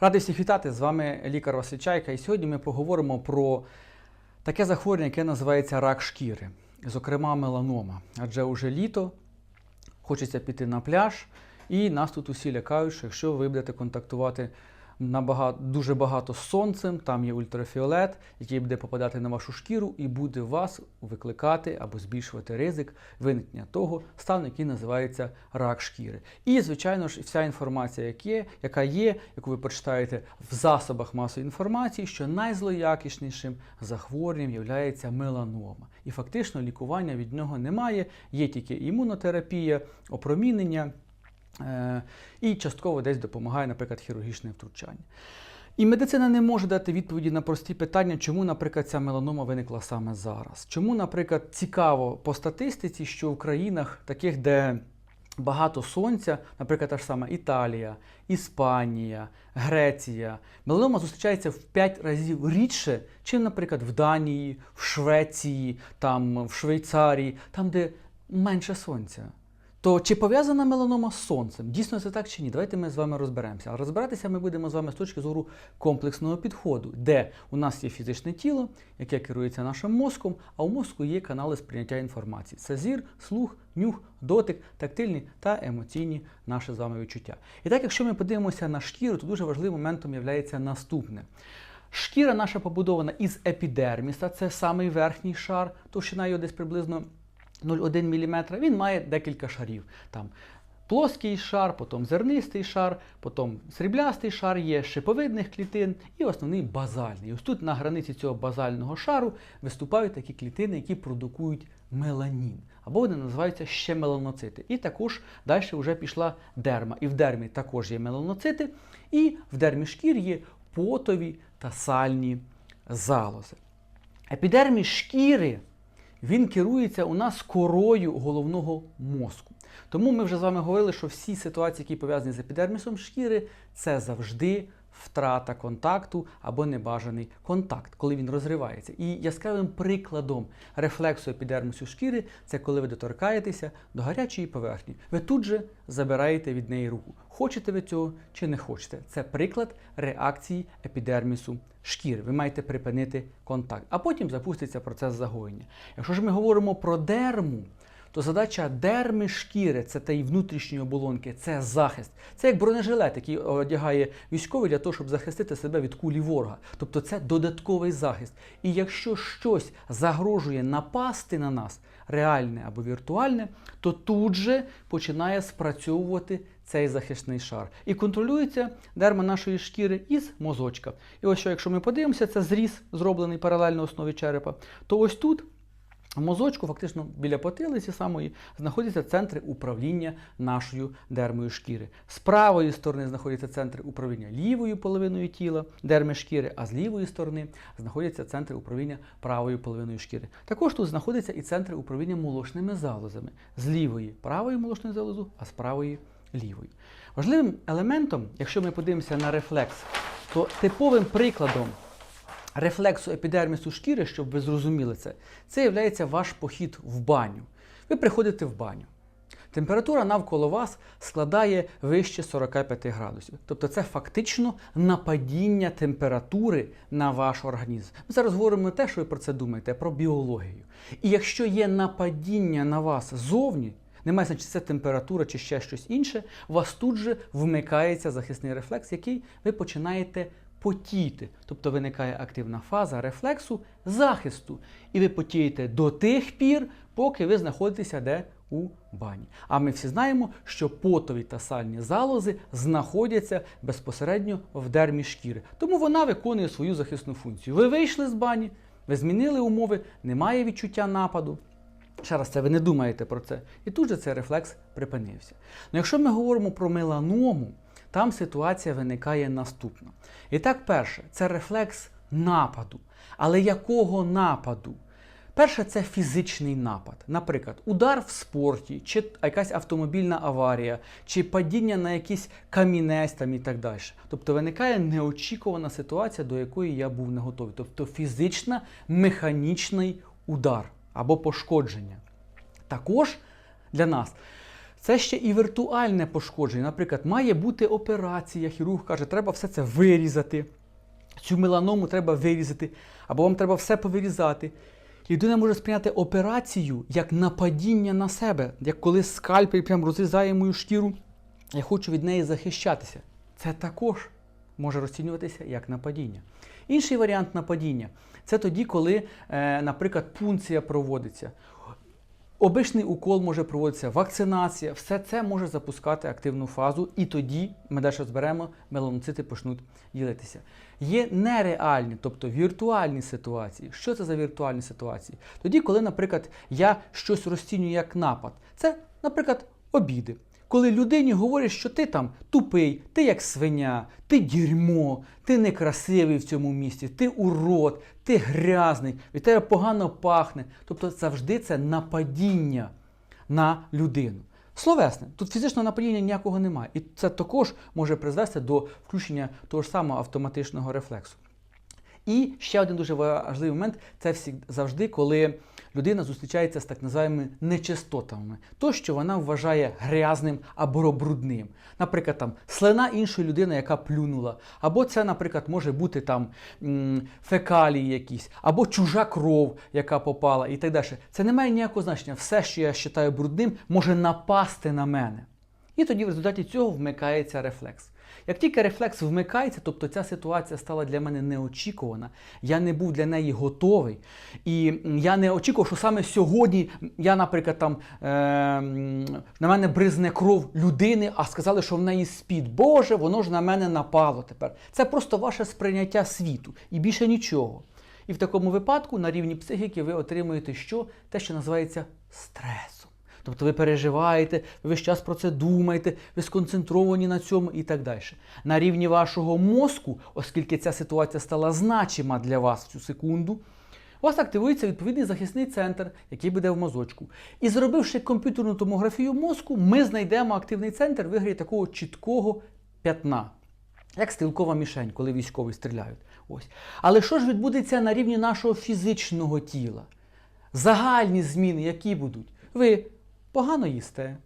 Радий всіх вітати! З вами лікар Василь Чайка. І сьогодні ми поговоримо про таке захворювання, яке називається рак шкіри, зокрема меланома. Адже уже літо, хочеться піти на пляж, і нас тут усі лякають, що якщо ви будете контактувати набагато, дуже багато сонцем, там є ультрафіолет, який буде попадати на вашу шкіру і буде вас викликати або збільшувати ризик виникнення того стану, який називається рак шкіри. І, звичайно ж, вся інформація, яка є, яку ви прочитаєте в засобах масової інформації, що найзлоякіснішим захворюванням є меланома. І фактично лікування від нього немає, є тільки імунотерапія, опромінення. Е, І частково десь допомагає, наприклад, хірургічне втручання. І медицина не може дати відповіді на прості питання, чому, наприклад, ця меланома виникла саме зараз. Чому, наприклад, цікаво по статистиці, що в країнах, таких, де багато сонця, наприклад, та ж сама Італія, Іспанія, Греція, меланома зустрічається в 5 разів рідше, чим, наприклад, в Данії, в Швеції, там, в Швейцарії, там, де менше сонця. То чи пов'язана меланома з сонцем? Дійсно це так чи ні? Давайте ми з вами розберемося. А розбиратися ми будемо з вами з точки зору комплексного підходу, де у нас є фізичне тіло, яке керується нашим мозком, а у мозку є канали сприйняття інформації. Це зір, слух, нюх, дотик, тактильні та емоційні наші з вами відчуття. І так, якщо ми подивимося на шкіру, то дуже важливим моментом є наступне. Шкіра наша побудована із епідерміса, це самий верхній шар, товщина його десь приблизно 0,1 мм, він має декілька шарів. Там Плоский шар, потім зернистий шар, потім сріблястий шар, є шиповидних клітин і основний базальний. Ось тут на границі цього базального шару виступають такі клітини, які продукують меланін. Або вони називаються ще меланоцити. І також далі вже пішла дерма. І в дермі також є меланоцити, і в дермі шкір є потові та сальні залози. Епідерміс шкіри він керується у нас корою головного мозку. Тому ми вже з вами говорили, що всі ситуації, які пов'язані з епідермісом шкіри, це завжди втрата контакту або небажаний контакт, коли він розривається. І яскравим прикладом рефлексу епідермісу шкіри це коли ви доторкаєтеся до гарячої поверхні. Ви тут же забираєте від неї руку. Хочете ви цього чи не хочете. Це приклад реакції епідермісу шкіри. Ви маєте припинити контакт, а потім запуститься процес загоєння. Якщо ж ми говоримо про дерму, то задача дерми шкіри, це та й внутрішньої оболонки, це захист. Це як бронежилет, який одягає військовий для того, щоб захистити себе від кулі ворога. Тобто це додатковий захист. І якщо щось загрожує напасти на нас, реальне або віртуальне, то тут же починає спрацьовувати цей захисний шар. І контролюється дерма нашої шкіри із мозочка. І ось що, якщо ми подивимося, це зріз, зроблений паралельно основі черепа, то ось тут. В мозочку, фактично біля потилиці самої, знаходяться центри управління нашою дермою шкіри. З правої сторони знаходяться центри управління лівою половиною тіла дерми шкіри, а з лівої сторони знаходяться центри управління правою половиною шкіри. Також тут знаходяться і центри управління молочними залозами. З лівої правої молочної залозу, а з правої лівої. Важливим елементом, якщо ми подивимося на рефлекс, то типовим прикладом рефлексу епідермісу шкіри, щоб ви зрозуміли це, це є ваш похід в баню. Ви приходите в баню. Температура навколо вас складає вище 45 градусів. Тобто це фактично нападіння температури на ваш організм. Ми зараз говоримо не те, що ви про це думаєте, а про біологію. І якщо є нападіння на вас зовні, немає значить це температура чи ще щось інше, у вас тут же вмикається захисний рефлекс, який ви починаєте потіти. Тобто виникає активна фаза рефлексу захисту. І ви потієте до тих пір, поки ви знаходитеся де у бані. А ми всі знаємо, що потові та сальні залози знаходяться безпосередньо в дермі шкіри. Тому вона виконує свою захисну функцію. Ви вийшли з бані, ви змінили умови, немає відчуття нападу. Ще раз це ви не думаєте про це. І тут же цей рефлекс припинився. Ну, Якщо ми говоримо про меланому, там ситуація виникає наступна. І так, перше, це рефлекс нападу. Але якого нападу? Перше, це фізичний напад. Наприклад, удар в спорті, чи якась автомобільна аварія, чи падіння на якийсь камінець там і так далі. Тобто виникає неочікувана ситуація, до якої я був не готовий. Тобто фізична, механічний удар або пошкодження. Також для нас Це ще і віртуальне пошкодження. Наприклад, має бути операція, хірург каже, треба все це вирізати. Цю меланому треба вирізати, або вам треба все повирізати. Людина може сприйняти операцію як нападіння на себе, як коли скальпель прям розрізає мою шкіру, я хочу від неї захищатися. Це також може розцінюватися як нападіння. Інший варіант нападіння це тоді, коли, е, наприклад, пункція проводиться. Обичний укол може проводитися, вакцинація, все це може запускати активну фазу, і тоді ми далі розберемо, меланоцити почнуть ділитися. Є нереальні, тобто віртуальні ситуації. Що це за віртуальні ситуації? Тоді, коли, наприклад, я щось розцінюю як напад, це, наприклад, обіди. Коли людині говорять, що ти там тупий, ти як свиня, ти дерьмо, ти некрасивий в цьому місті, ти урод, ти грязний, від тебе погано пахне. Тобто завжди це нападіння на людину. Словесне, тут фізичного нападіння ніякого немає. І це також може призвести до включення того ж самого автоматичного рефлексу. І ще один дуже важливий момент це завжди, коли людина зустрічається з так називаємо нечистотами, то, що вона вважає грязним або брудним. Наприклад, там слина іншої людини, яка плюнула, або це, наприклад, може бути там фекалії якісь, або чужа кров, яка попала, і так далі. Це не має ніякого значення. Все, що я вважаю брудним, може напасти на мене. І тоді в результаті цього вмикається рефлекс. Як тільки рефлекс вмикається, тобто ця ситуація стала для мене неочікувана, я не був для неї готовий. І я не очікував, що саме сьогодні я, наприклад, там е- на мене бризне кров людини, а сказали, що в неї спід. Боже, воно ж на мене напало тепер. Це просто ваше сприйняття світу і більше нічого. І в такому випадку на рівні психіки ви отримуєте що? Те, що називається стресом. Тобто ви переживаєте, ви весь час про це думаєте, ви сконцентровані на цьому і так далі. На рівні вашого мозку, оскільки ця ситуація стала значима для вас в цю секунду, у вас активується відповідний захисний центр, який буде в мозочку. І зробивши комп'ютерну томографію мозку, ми знайдемо активний центр в вигляді такого чіткого п'ятна. Як стрілкова мішень, коли військові стріляють. Ось. Але що ж відбудеться на рівні нашого фізичного тіла? Загальні зміни, які будуть? Ви погано їсте,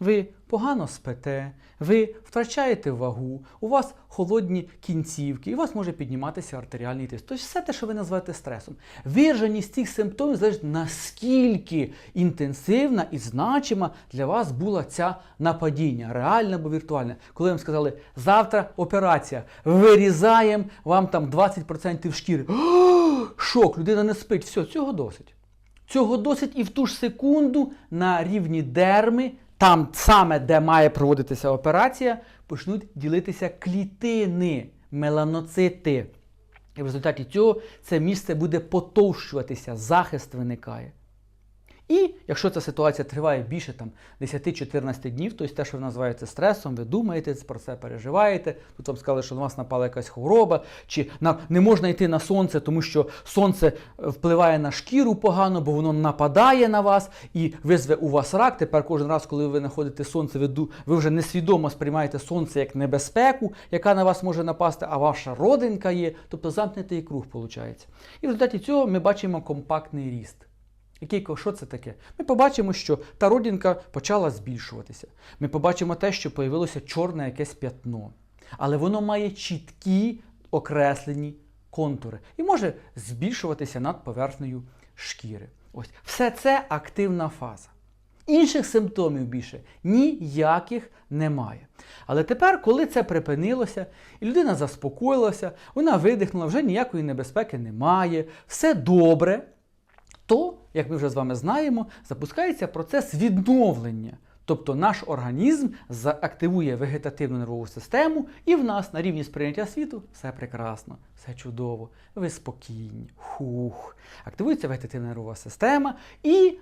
ви погано спите, ви втрачаєте вагу, у вас холодні кінцівки, і у вас може підніматися артеріальний тиск. Тобто все те, що ви називаєте стресом. Вираженість цих симптомів залежить, наскільки інтенсивна і значима для вас була ця нападіння, реальне або віртуальне. Коли вам сказали, завтра операція, вирізаємо вам там 20% шкіри. Шок, людина не спить, все, цього досить. Цього досить і в ту ж секунду на рівні дерми, там саме, де має проводитися операція, почнуть ділитися клітини, меланоцити. І в результаті цього це місце буде потовщуватися, захист виникає. І якщо ця ситуація триває більше там, 10-14 днів, тобто те, що ви називаєте стресом, ви думаєте про це, переживаєте, тут вам сказали, що на вас напала якась хвороба, чи на, не можна йти на сонце, тому що сонце впливає на шкіру погано, бо воно нападає на вас і визве у вас рак. Тепер кожен раз, коли ви знаходите сонце, ви, ви вже несвідомо сприймаєте сонце як небезпеку, яка на вас може напасти, а ваша родинка є, тобто замкнутий круг виходить. І в результаті цього ми бачимо компактний ріст. Який що це таке? Ми побачимо, що та родинка почала збільшуватися. Ми побачимо те, що появилося чорне якесь п'ятно. Але воно має чіткі окреслені контури і може збільшуватися над поверхнею шкіри. Ось все це активна фаза. Інших симптомів більше ніяких немає. Але тепер, коли це припинилося, і людина заспокоїлася, вона видихнула, вже ніякої небезпеки немає, все добре то, як ми вже з вами знаємо, запускається процес відновлення. Тобто наш організм заактивує вегетативну нервову систему, і в нас на рівні сприйняття світу все прекрасно, все чудово, ви спокійні, хух. Активується вегетативна нервова система, і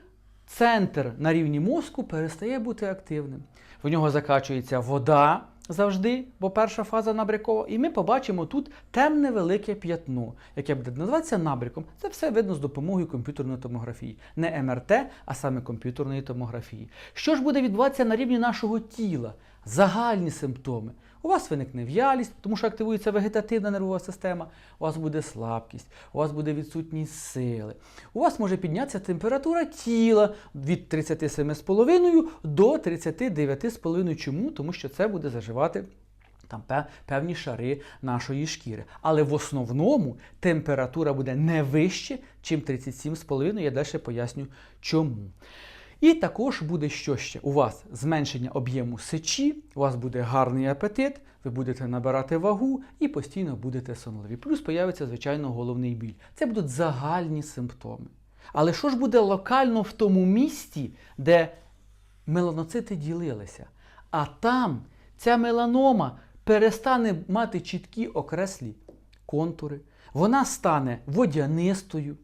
центр на рівні мозку перестає бути активним. В нього закачується вода завжди, бо перша фаза набрякова, і ми побачимо тут темне велике п'ятно, яке буде називатися набряком. Це все видно з допомогою комп'ютерної томографії. Не МРТ, а саме комп'ютерної томографії. Що ж буде відбуватися на рівні нашого тіла? загальні симптоми. У вас виникне в'ялість, тому що активується вегетативна нервова система, у вас буде слабкість, у вас буде відсутність сили. У вас може піднятися температура тіла від 37,5 до 39,5. Чому? Тому що це буде заживати там певні шари нашої шкіри. Але в основному температура буде не вище, ніж 37,5. Я далі поясню чому. І також буде що ще? У вас зменшення об'єму сечі, у вас буде гарний апетит, ви будете набирати вагу і постійно будете сонливі. Плюс появиться, звичайно, головний біль. Це будуть загальні симптоми. Але що ж буде локально в тому місці, де меланоцити ділилися? А там ця меланома перестане мати чіткі окреслі контури, вона стане водянистою,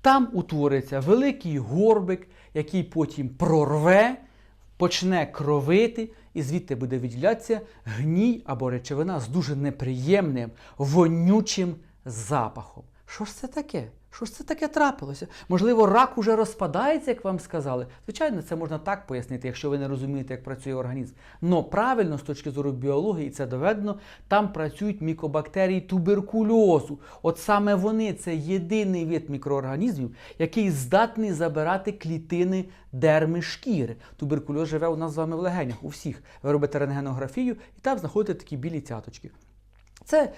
там утвориться великий горбик, який потім прорве, почне кровити, і звідти буде відділятися гній або речовина з дуже неприємним, вонючим запахом. Що ж це таке? Що ж це таке трапилося? Можливо, рак уже розпадається, як вам сказали. Звичайно, це можна так пояснити, якщо ви не розумієте, як працює організм. Но правильно, з точки зору біології, і це доведено, там працюють мікобактерії туберкульозу. От саме вони це єдиний вид мікроорганізмів, який здатний забирати клітини дерми шкіри. Туберкульоз живе у нас з вами в легенях, у всіх. Ви робите рентгенографію, і там знаходите такі білі цяточки. Це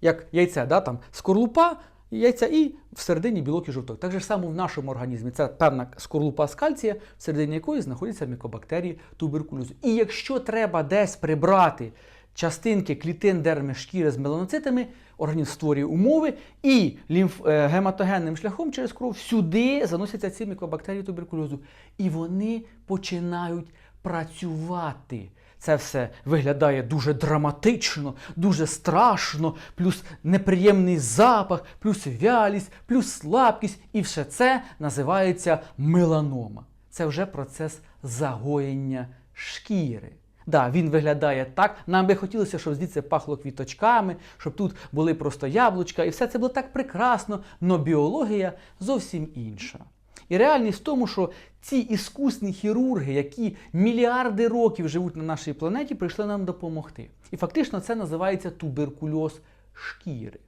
як яйце, да, там скорлупа, яйця і всередині білок і жовток. Так же само в нашому організмі це певна скорлупа з кальція, всередині якої знаходяться мікобактерії туберкульозу. І якщо треба десь прибрати частинки клітин дерми шкіри з меланоцитами, організм створює умови і лімф, е, гематогенним шляхом через кров сюди заносяться ці мікобактерії туберкульозу. І вони починають працювати. Це все виглядає дуже драматично, дуже страшно, плюс неприємний запах, плюс вялість, плюс слабкість. І все це називається меланома. Це вже процес загоєння шкіри. Да, він виглядає так. Нам би хотілося, щоб звідси пахло квіточками, щоб тут були просто яблучка, і все це було так прекрасно, але біологія зовсім інша. І реальність в тому, що ці іскусні хірурги, які мільярди років живуть на нашій планеті, прийшли нам допомогти. І фактично це називається туберкульоз шкіри.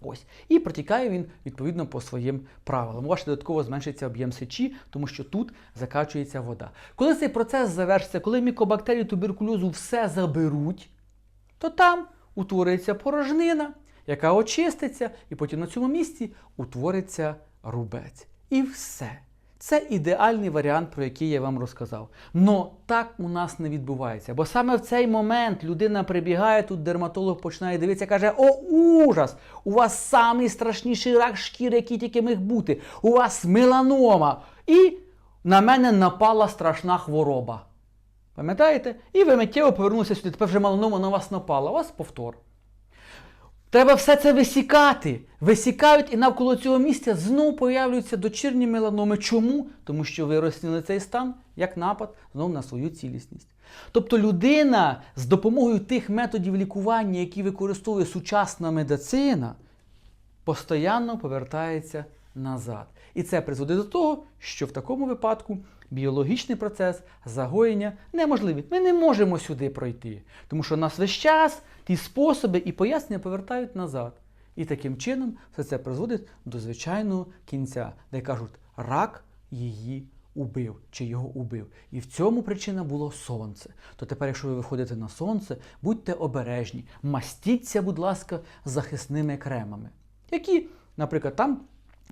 Ось. І протікає він відповідно по своїм правилам. У вас додатково зменшиться об'єм сечі, тому що тут закачується вода. Коли цей процес завершиться, коли мікобактерії туберкульозу все заберуть, то там утвориться порожнина, яка очиститься, і потім на цьому місці утвориться рубець. І все. Це ідеальний варіант, про який я вам розказав. Но так у нас не відбувається. Бо саме в цей момент людина прибігає, тут дерматолог починає дивитися, каже: О, ужас! У вас самий страшніший рак шкіри, який тільки міг бути. У вас меланома. І на мене напала страшна хвороба. Пам'ятаєте? І ви миттєво повернулися сюди. Тепер вже меланома на вас напала. У вас повтор. Треба все це висікати. Висікають і навколо цього місця знову появляються дочірні меланоми. Чому? Тому що ви розцінили цей стан як напад знову на свою цілісність. Тобто людина з допомогою тих методів лікування, які використовує сучасна медицина, постійно повертається назад. І це призводить до того, що в такому випадку біологічний процес загоєння неможливий. Ми не можемо сюди пройти, тому що нас весь час ті способи і пояснення повертають назад. І таким чином все це призводить до звичайного кінця, де кажуть, рак її убив чи його убив. І в цьому причина було сонце. То тепер, якщо ви виходите на сонце, будьте обережні, мастіться, будь ласка, захисними кремами, які, наприклад, там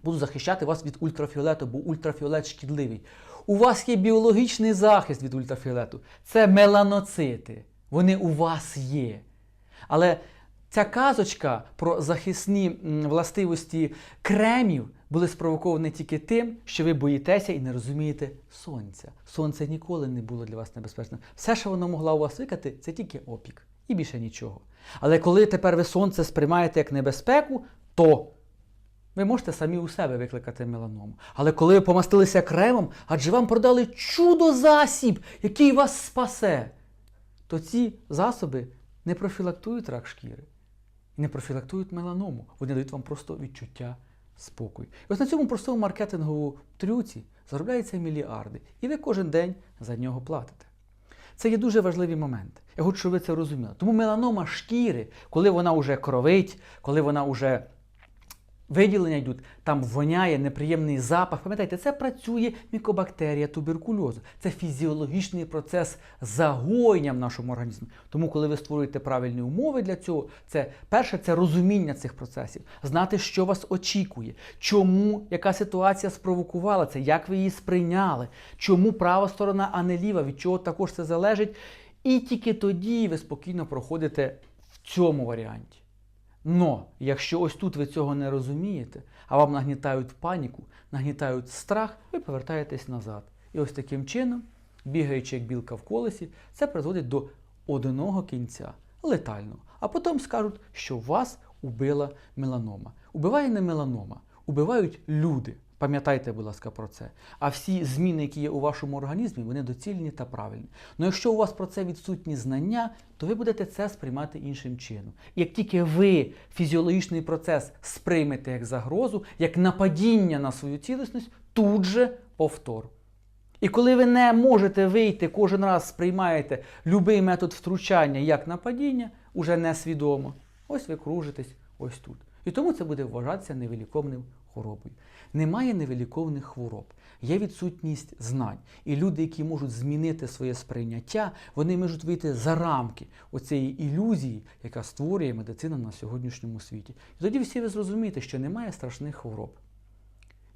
будуть захищати вас від ультрафіолету, бо ультрафіолет шкідливий. У вас є біологічний захист від ультрафіолету. Це меланоцити. Вони у вас є. Але ця казочка про захисні властивості кремів були спровоковані тільки тим, що ви боїтеся і не розумієте сонця. Сонце ніколи не було для вас небезпечним. Все, що воно могла у вас викати, це тільки опік. І більше нічого. Але коли тепер ви сонце сприймаєте як небезпеку, то ви можете самі у себе викликати меланому. Але коли ви помастилися кремом, адже вам продали чудо-засіб, який вас спасе, то ці засоби не профілактують рак шкіри і не профілактують меланому. Вони дають вам просто відчуття спокою. І ось на цьому простому маркетинговому трюці заробляються мільярди, і ви кожен день за нього платите. Це є дуже важливий момент. Я хочу, щоб ви це розуміли. Тому меланома шкіри, коли вона вже кровить, коли вона вже виділення йдуть, там воняє неприємний запах. Пам'ятаєте, це працює мікобактерія туберкульозу. Це фізіологічний процес загоєння в нашому організмі. Тому, коли ви створюєте правильні умови для цього, це перше це розуміння цих процесів, знати, що вас очікує, чому яка ситуація спровокувала це, як ви її сприйняли, чому права сторона, а не ліва, від чого також це залежить. І тільки тоді ви спокійно проходите в цьому варіанті. Но якщо ось тут ви цього не розумієте, а вам нагнітають паніку, нагнітають страх, ви повертаєтесь назад. І ось таким чином, бігаючи як білка в колесі, це призводить до одного кінця летального. А потім скажуть, що вас убила меланома. Убиває не меланома, убивають люди. Пам'ятайте, будь ласка, про це. А всі зміни, які є у вашому організмі, вони доцільні та правильні. Ну якщо у вас про це відсутні знання, то ви будете це сприймати іншим чином. І як тільки ви фізіологічний процес сприймете як загрозу, як нападіння на свою цілісність, тут же повтор. І коли ви не можете вийти, кожен раз сприймаєте будь-який метод втручання як нападіння, уже несвідомо, ось ви кружитесь ось тут. І тому це буде вважатися невиліковним хворобою. Немає невиліковних хвороб, є відсутність знань. І люди, які можуть змінити своє сприйняття, вони можуть вийти за рамки оцієї ілюзії, яка створює медицина на сьогоднішньому світі. І тоді всі ви зрозумієте, що немає страшних хвороб.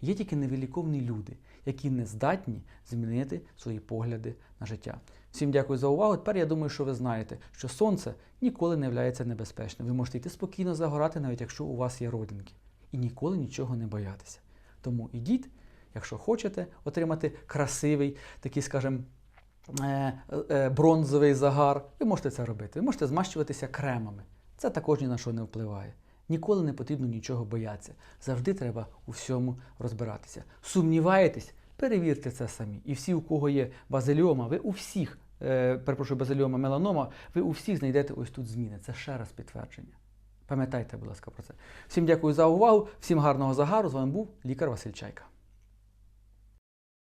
Є тільки невиліковні люди, які не здатні змінити свої погляди на життя. Всім дякую за увагу. Тепер я думаю, що ви знаєте, що сонце ніколи не є небезпечним. Ви можете йти спокійно загорати, навіть якщо у вас є родинки. І ніколи нічого не боятися. Тому ідіть, якщо хочете отримати красивий, такий, скажімо, е, е, бронзовий загар, ви можете це робити. Ви можете змащуватися кремами. Це також ні на що не впливає. Ніколи не потрібно нічого боятися. Завжди треба у всьому розбиратися. Сумніваєтесь, перевірте це самі. І всі, у кого є базиліома, ви у всіх, перепрошую, базиліома меланома, ви у всіх знайдете ось тут зміни. Це ще раз підтвердження. Пам'ятайте, будь ласка, про це. Всім дякую за увагу, всім гарного загару. З вами був лікар Василь Чайка.